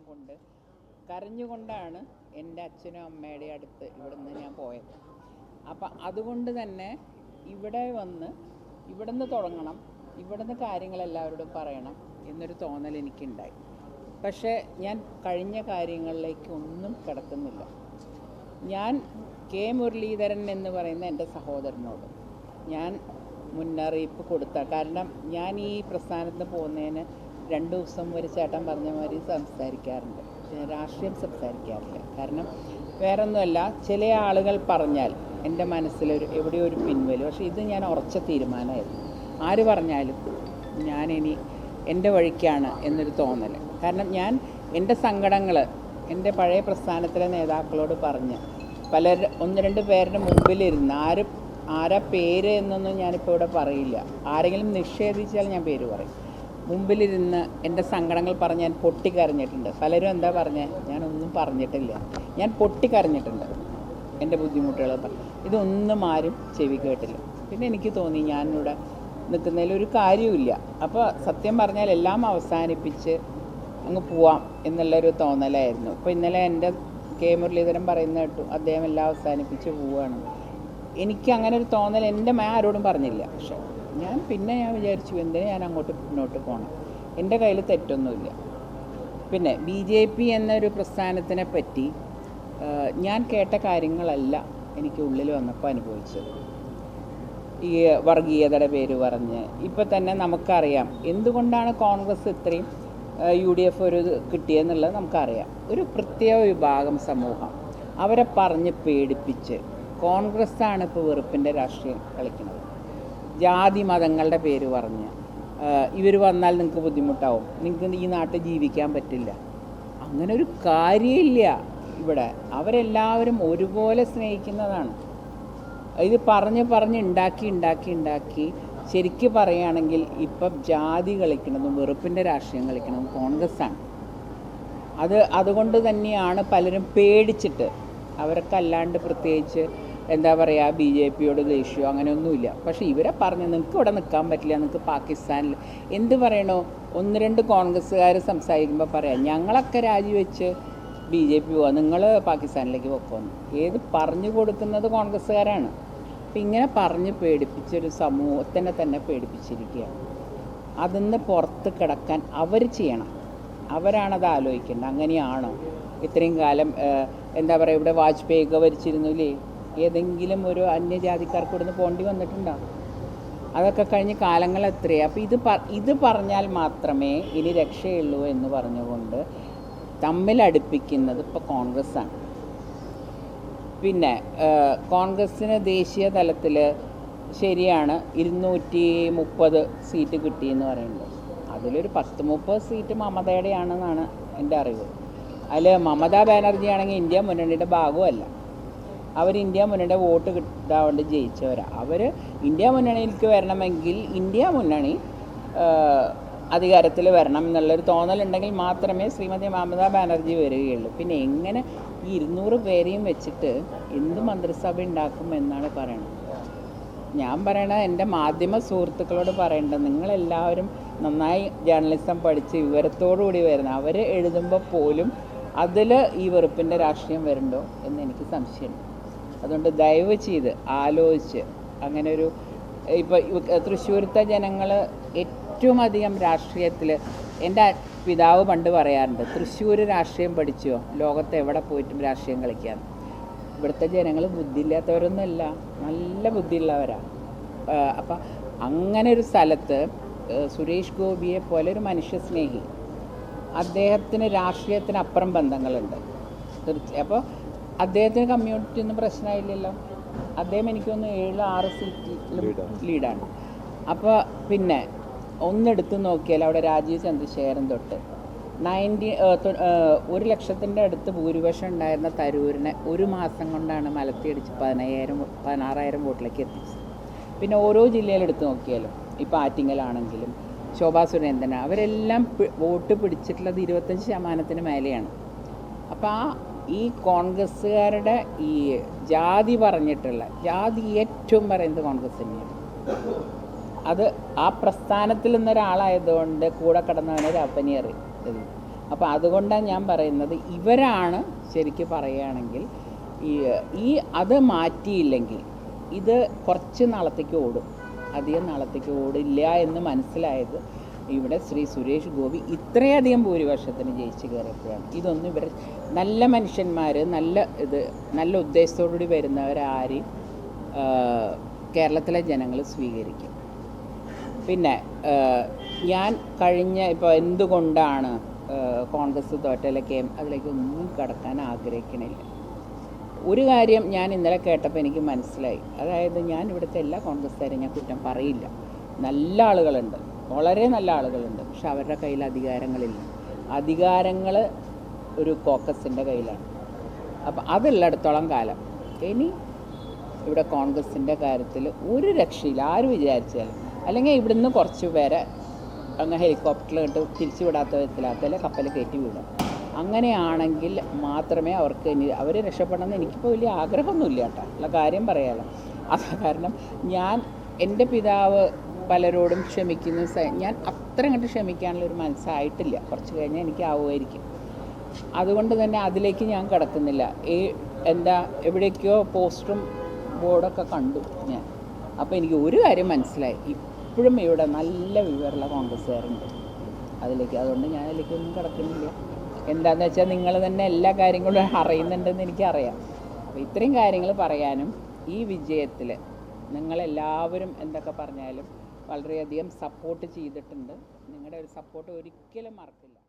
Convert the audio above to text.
എല്ലാം കൊണ്ട് കരഞ്ഞുകൊണ്ടാണ് എന്റെ അച്ഛനും അമ്മയുടെ അടുത്ത് ഇവിടുന്ന് ഞാൻ പോയത്. അപ്പം അതുകൊണ്ട് തന്നെ ഇവിടെ വന്ന് ഇവിടുന്ന് തുടങ്ങണം ഇവിടുന്ന് കാര്യങ്ങൾ എല്ലാവരോടും പറയണം എന്നൊരു തോന്നൽ എനിക്കുണ്ടായി. പക്ഷേ ഞാൻ കഴിഞ്ഞ കാര്യങ്ങളിലേക്ക് ഒന്നും കിടക്കുന്നില്ല. ഞാൻ കെ മുരളീധരൻ എന്ന് പറയുന്ന എന്റെ സഹോദരനോട് ഞാൻ മുന്നറിയിപ്പ് കൊടുത്ത. കാരണം ഞാൻ ഈ പ്രസ്ഥാനത്തിന് പോകുന്നതിന് രണ്ട് ദിവസം ഒരു ചേട്ടൻ പറഞ്ഞ മാതിരി സംസാരിക്കാറുണ്ട്. രാഷ്ട്രീയം സംസാരിക്കാറില്ല. കാരണം വേറൊന്നുമല്ല ചില ആളുകൾ പറഞ്ഞാൽ എന്റെ മനസ്സിലൊരു എവിടെയോ ഒരു പിൻവലി. പക്ഷേ ഇത് ഞാൻ ഉറച്ച തീരുമാനമായിരുന്നു. ആര് പറഞ്ഞാലും ഞാനിനി എന്റെ വഴിക്കാണ് എന്നൊരു തോന്നൽ കാരണം ഞാൻ എന്റെ സങ്കടങ്ങൾ എന്റെ പഴയ പ്രസ്ഥാനത്തിലെ നേതാക്കളോട് പറഞ്ഞ് പല ഒന്ന് രണ്ട് പേരുടെ മുമ്പിലിരുന്ന് ആരും ആരാ പേര് എന്നൊന്നും ഞാനിപ്പോൾ ഇവിടെ പറയില്ല. ആരെങ്കിലും നിഷേധിച്ചാൽ ഞാൻ പേര് പറയും. മുമ്പിലിരുന്ന് എന്റെ സങ്കടങ്ങൾ പറഞ്ഞ് ഞാൻ പൊട്ടിക്കരഞ്ഞിട്ടുണ്ട്. പലരും എന്താ പറഞ്ഞത് ഞാനൊന്നും പറഞ്ഞിട്ടില്ല. ഞാൻ പൊട്ടിക്കരഞ്ഞിട്ടുണ്ട് എന്റെ ബുദ്ധിമുട്ടുകൾ ഇതൊന്നും ആരും ചെവി കേട്ടില്ല. പിന്നെ എനിക്ക് തോന്നി ഞാനിവിടെ നിൽക്കുന്നതിൽ ഒരു കാര്യമില്ല അപ്പോൾ സത്യം പറഞ്ഞാൽ എല്ലാം അവസാനിപ്പിച്ച് അങ്ങ് പോവാം എന്നുള്ളൊരു തോന്നലായിരുന്നു. അപ്പോൾ ഇന്നലെ എന്റെ കെ മുരളീധരൻ പറയുന്ന കേട്ടു അദ്ദേഹം എല്ലാം അവസാനിപ്പിച്ച് പോവുകയാണ് എനിക്ക് അങ്ങനെ ഒരു തോന്നൽ എന്റെ മേ ആരോടും പറഞ്ഞില്ല. പക്ഷെ ഞാൻ പിന്നെ ഞാൻ വിചാരിച്ചു എന്തിനാ ഞാൻ അങ്ങോട്ട് മുന്നോട്ട് പോകണം എന്റെ കയ്യിൽ തെറ്റൊന്നുമില്ല. പിന്നെ ബി ജെ പി എന്നൊരു പ്രസ്ഥാനത്തിനെ പറ്റി ഞാൻ കേട്ട കാര്യങ്ങളല്ല എനിക്ക് ഉള്ളിൽ വന്നപ്പോൾ അനുഭവിച്ചത്. ഈ വർഗീയതയുടെ പേര് പറഞ്ഞ് ഇപ്പം തന്നെ നമുക്കറിയാം. എന്തുകൊണ്ടാണ് കോൺഗ്രസ് ഇത്രയും യു ഡി എഫ് ഒരു കിട്ടിയെന്നുള്ളത് നമുക്കറിയാം. ഒരു പ്രത്യേക വിഭാഗം സമൂഹം. അവരെ പറഞ്ഞ് പേടിപ്പിച്ച് കോൺഗ്രസ്സാണ് ഇപ്പോൾ വെറുപ്പിന്റെ രാഷ്ട്രീയം കളിക്കുന്നത്. ജാതി മതങ്ങളുടെ പേര് പറഞ്ഞ്. ഇവർ വന്നാൽ നിങ്ങൾക്ക് ബുദ്ധിമുട്ടാവും. നിങ്ങൾക്ക് ഈ നാട്ടിൽ ജീവിക്കാൻ പറ്റില്ല. അങ്ങനെ ഒരു കാര്യമില്ല ഇവിടെ. അവരെല്ലാവരും ഒരുപോലെ സ്നേഹിക്കുന്നതാണ്. ഇത് പറഞ്ഞ് പറഞ്ഞ് ഉണ്ടാക്കി ഉണ്ടാക്കി ഉണ്ടാക്കി ശരിക്ക് പറയുകയാണെങ്കിൽ ഇപ്പം ജാതി കളിക്കണതും വെറുപ്പിന്റെ രാഷ്ട്രീയം കളിക്കണതും കോൺഗ്രസ്സാണ്. അത് അതുകൊണ്ട് തന്നെയാണ് പലരും പേടിച്ചിട്ട് അവരൊക്കെ അല്ലാണ്ട് പ്രത്യേകിച്ച് എന്താ പറയുക ബി ജെ പിയോട് ദേഷ്യമോ അങ്ങനെയൊന്നുമില്ല. പക്ഷേ ഇവരെ പറഞ്ഞ് നിങ്ങൾക്ക് ഇവിടെ നിൽക്കാൻ പറ്റില്ല നിങ്ങൾക്ക് പാകിസ്ഥാനിൽ എന്ത് പറയണോ? ഒന്ന് രണ്ട് കോൺഗ്രസ്സുകാർ സംസാരിക്കുമ്പോൾ പറയാം ഞങ്ങളൊക്കെ രാജിവെച്ച് ബി ജെ പി പോവാം നിങ്ങൾ പാകിസ്ഥാനിലേക്ക് പൊക്കോന്ന്. ഏത് പറഞ്ഞു കൊടുക്കുന്നത് കോൺഗ്രസ്സുകാരാണ്. അപ്പം ഇങ്ങനെ പറഞ്ഞ് പേടിപ്പിച്ചൊരു സമൂഹത്തിനെ തന്നെ പേടിപ്പിച്ചിരിക്കുകയാണ്. അതിന്ന് പുറത്ത് കിടക്കാൻ അവർ ചെയ്യണം. അവരാണത് ആലോചിക്കേണ്ടത്. അങ്ങനെയാണോ? ഇത്രയും കാലം എന്താ പറയുക ഇവിടെ വാജ്പേയി ഒക്കെ ഭരിച്ചിരുന്നില്ലേ? ഏതെങ്കിലും ഒരു അന്യജാതിക്കാർക്ക് ഇവിടുന്ന് പോണ്ടി വന്നിട്ടുണ്ടോ അതൊക്കെ കഴിഞ്ഞ് കാലങ്ങൾ എത്രയാണ് അപ്പോൾ ഇത് ഇത് പറഞ്ഞാൽ മാത്രമേ ഇനി രക്ഷയുള്ളൂ എന്ന് പറഞ്ഞുകൊണ്ട് തമ്മിൽ അടുപ്പിക്കുന്നത് ഇപ്പോൾ കോൺഗ്രസ്സാണ്. പിന്നെ കോൺഗ്രസ്സിന് ദേശീയ തലത്തിൽ ശരിയാണ് ഇരുന്നൂറ്റി മുപ്പത് സീറ്റ് കിട്ടിയെന്ന് പറയുന്നത് അതിലൊരു പത്ത് മുപ്പത് സീറ്റ് മമതയുടെയാണെന്നാണ് എന്റെ അറിവ്. അതിൽ മമതാ ബാനർജി ആണെങ്കിൽ ഇന്ത്യ മുന്നണിയുടെ ഭാഗമല്ല അവർ ഇന്ത്യ മുന്നണിയുടെ വോട്ട് കിട്ടാൻ വേണ്ടി ജയിച്ചവരാണ് അവർ ഇന്ത്യ മുന്നണിയിലേക്ക് വരണമെങ്കിൽ ഇന്ത്യ മുന്നണി അധികാരത്തിൽ വരണം എന്നുള്ളൊരു തോന്നലുണ്ടെങ്കിൽ മാത്രമേ ശ്രീമതി മമതാ ബാനർജി വരികയുള്ളൂ. പിന്നെ എങ്ങനെ ഈ ഇരുന്നൂറ് പേരെയും വെച്ചിട്ട് എന്ത് മന്ത്രിസഭ ഉണ്ടാക്കും എന്നാണ് പറയുന്നത് ഞാൻ പറയണ എന്റെ മാധ്യമ സുഹൃത്തുക്കളോട് പറയേണ്ടത് നിങ്ങളെല്ലാവരും നന്നായി ജേർണലിസം പഠിച്ച് വിവരത്തോടു കൂടി വരുന്ന അവർ എഴുതുമ്പോൾ പോലും അതിൽ ഈ വെറുപ്പിന്റെ രാഷ്ട്രീയം വരുന്നുണ്ടോ എന്ന് എനിക്ക് സംശയമുണ്ട്. അതുകൊണ്ട് ദയവ് ചെയ്ത് ആലോചിച്ച് അങ്ങനെ ഒരു ഇപ്പോൾ തൃശ്ശൂരത്തെ ജനങ്ങൾ ഏറ്റവും അധികം രാഷ്ട്രീയത്തിൽ എന്റെ പിതാവ് പണ്ട് പറയാറുണ്ട് തൃശ്ശൂർ രാഷ്ട്രീയം പഠിച്ചോ? ലോകത്ത് എവിടെ പോയിട്ടും രാഷ്ട്രീയം കളിക്കാൻ? ഇവിടുത്തെ ജനങ്ങൾ ബുദ്ധിയില്ലാത്തവരൊന്നുമല്ല നല്ല ബുദ്ധിയുള്ളവരാണ് അപ്പം അങ്ങനെ ഒരു സ്ഥലത്ത് സുരേഷ് ഗോപിയെ പോലെ ഒരു മനുഷ്യസ്നേഹി അദ്ദേഹത്തിന് രാഷ്ട്രീയത്തിന് അപ്പുറം ബന്ധങ്ങളുണ്ട്. തീർച്ച അപ്പോൾ അദ്ദേഹത്തിന് കമ്മ്യൂണിറ്റി ഒന്നും പ്രശ്നമായില്ലല്ലോ അദ്ദേഹം എനിക്കൊന്ന് ഏഴ് ആറ് സീറ്റിലും ലീഡാണ് അപ്പോൾ പിന്നെ ഒന്നെടുത്ത് നോക്കിയാൽ അവിടെ രാജീവ് ചന്ദ്രശേഖരൻ തൊട്ട് നയന്റി ഒരു ലക്ഷത്തിന്റെ അടുത്ത് ഭൂരിപക്ഷം ഉണ്ടായിരുന്ന തരൂരിനെ ഒരു മാസം കൊണ്ടാണ് മലത്തിയടിച്ച് പതിനയ്യായിരം പതിനാറായിരം വോട്ടിലേക്ക് എത്തിച്ചത്. പിന്നെ ഓരോ ജില്ലയിലെടുത്ത് നോക്കിയാലും ഇപ്പോൾ ആറ്റിങ്ങലാണെങ്കിലും ശോഭാ സുരേന്ദ്രൻ അവരെല്ലാം വോട്ട് പിടിച്ചിട്ടുള്ളത് ഇരുപത്തഞ്ച് ശതമാനത്തിന് മേലെയാണ്. അപ്പോൾ ആ ഈ കോൺഗ്രസ്സുകാരുടെ ഈ ജാതി പറഞ്ഞിട്ടുള്ള ജാതി ഏറ്റവും പറയുന്നത് കോൺഗ്രസ് തന്നെയാണ് അത് ആ പ്രസ്ഥാനത്തിൽ നിന്നൊരാളായതുകൊണ്ട് കൂടെ കിടന്നവനെ അപ്പനിയറി അപ്പം അപ്പോൾ അതുകൊണ്ടാണ് ഞാൻ പറയുന്നത് ഇവരാണ് ശരിക്കും പറയുകയാണെങ്കിൽ ഈ ഈ അത് മാറ്റിയില്ലെങ്കിൽ ഇത് കുറച്ച് നാളത്തേക്ക് ഓടും. അധികം നാളത്തേക്ക് ഓടില്ല എന്ന് മനസ്സിലായത് ഇവിടെ ശ്രീ സുരേഷ് ഗോപി ഇത്രയധികം ഭൂരിപക്ഷത്തിന് ജയിച്ച് കയറിയപ്പോഴാണ്. ഇതൊന്നും ഇവർ നല്ല മനുഷ്യന്മാർ നല്ല ഇത് നല്ല ഉദ്ദേശത്തോടുകൂടി വരുന്നവരാരെയും കേരളത്തിലെ ജനങ്ങൾ സ്വീകരിക്കും. പിന്നെ ഞാൻ കഴിഞ്ഞ ഇപ്പോൾ എന്തുകൊണ്ടാണ് കോൺഗ്രസ് അതിലേക്ക് ഒന്നും കടക്കാൻ ആഗ്രഹിക്കണില്ല? ഒരു കാര്യം ഞാൻ ഇന്നലെ കേട്ടപ്പോൾ എനിക്ക് മനസ്സിലായി. അതായത് ഞാൻ ഇവിടുത്തെ എല്ലാ കോൺഗ്രസ്സുകാരെയും ഞാൻ കുറ്റം പറയില്ല. നല്ല ആളുകളുണ്ട്. വളരെ നല്ല ആളുകളുണ്ട്. പക്ഷെ അവരുടെ കയ്യിൽ അധികാരങ്ങളില്ല. അധികാരങ്ങൾ ഒരു കോക്കസിന്റെ കയ്യിലാണ്. അപ്പം അതുള്ളിടത്തോളം കാലം ഇനി ഇവിടെ കോൺഗ്രസിന്റെ കാര്യത്തിൽ ഒരു രക്ഷയില്ല. ആര് വിചാരിച്ചാലും. അല്ലെങ്കിൽ ഇവിടുന്ന് കുറച്ച് പേരെ അങ്ങ് ഹെലികോപ്റ്ററിൽ കിട്ട് തിരിച്ചു വിടാത്ത അല്ലെങ്കിൽ കപ്പൽ കയറ്റി വിടും. അങ്ങനെയാണെങ്കിൽ മാത്രമേ അവർക്ക് ഇനി അവർ രക്ഷപ്പെടണമെന്ന് എനിക്കിപ്പോൾ വലിയ ആഗ്രഹമൊന്നുമില്ല കേട്ടോ. ഉള്ള കാര്യം പറയാലോ. അത് കാരണം ഞാൻ എന്റെ പിതാവ് പലരോടും ക്ഷമിക്കുന്ന ഞാൻ അത്ര അങ്ങോട്ട് ക്ഷമിക്കാനുള്ള ഒരു മനസ്സായിട്ടില്ല. കുറച്ച് കഴിഞ്ഞാൽ എനിക്ക് ആവുമായിരിക്കും. അതുകൊണ്ട് തന്നെ അതിലേക്ക് ഞാൻ കിടക്കുന്നില്ല. ഈ എന്താ എവിടേക്കോ പോസ്റ്ററും ബോർഡൊക്കെ കണ്ടു ഞാൻ. അപ്പോൾ എനിക്ക് ഒരു കാര്യം മനസ്സിലായി. ഇപ്പോഴും ഇവിടെ നല്ല വിവരമുള്ള കോൺഗ്രസ്സുകാരുണ്ട്. അതിലേക്ക് അതുകൊണ്ട് ഞാൻ അതിലേക്ക് ഒന്നും കിടക്കുന്നില്ല. എന്താണെന്ന് വെച്ചാൽ നിങ്ങൾ തന്നെ എല്ലാ കാര്യങ്ങളും അറിയുന്നുണ്ടെന്ന് എനിക്കറിയാം. അപ്പോൾ ഇത്രയും കാര്യങ്ങൾ പറയാനും ഈ വിജയത്തിൽ നിങ്ങളെല്ലാവരും എന്തൊക്കെ പറഞ്ഞാലും വളരെയധികം സപ്പോർട്ട് ചെയ്തിട്ടുണ്ട്. നിങ്ങളുടെ ഒരു സപ്പോർട്ട് ഒരിക്കലും മറക്കില്ല.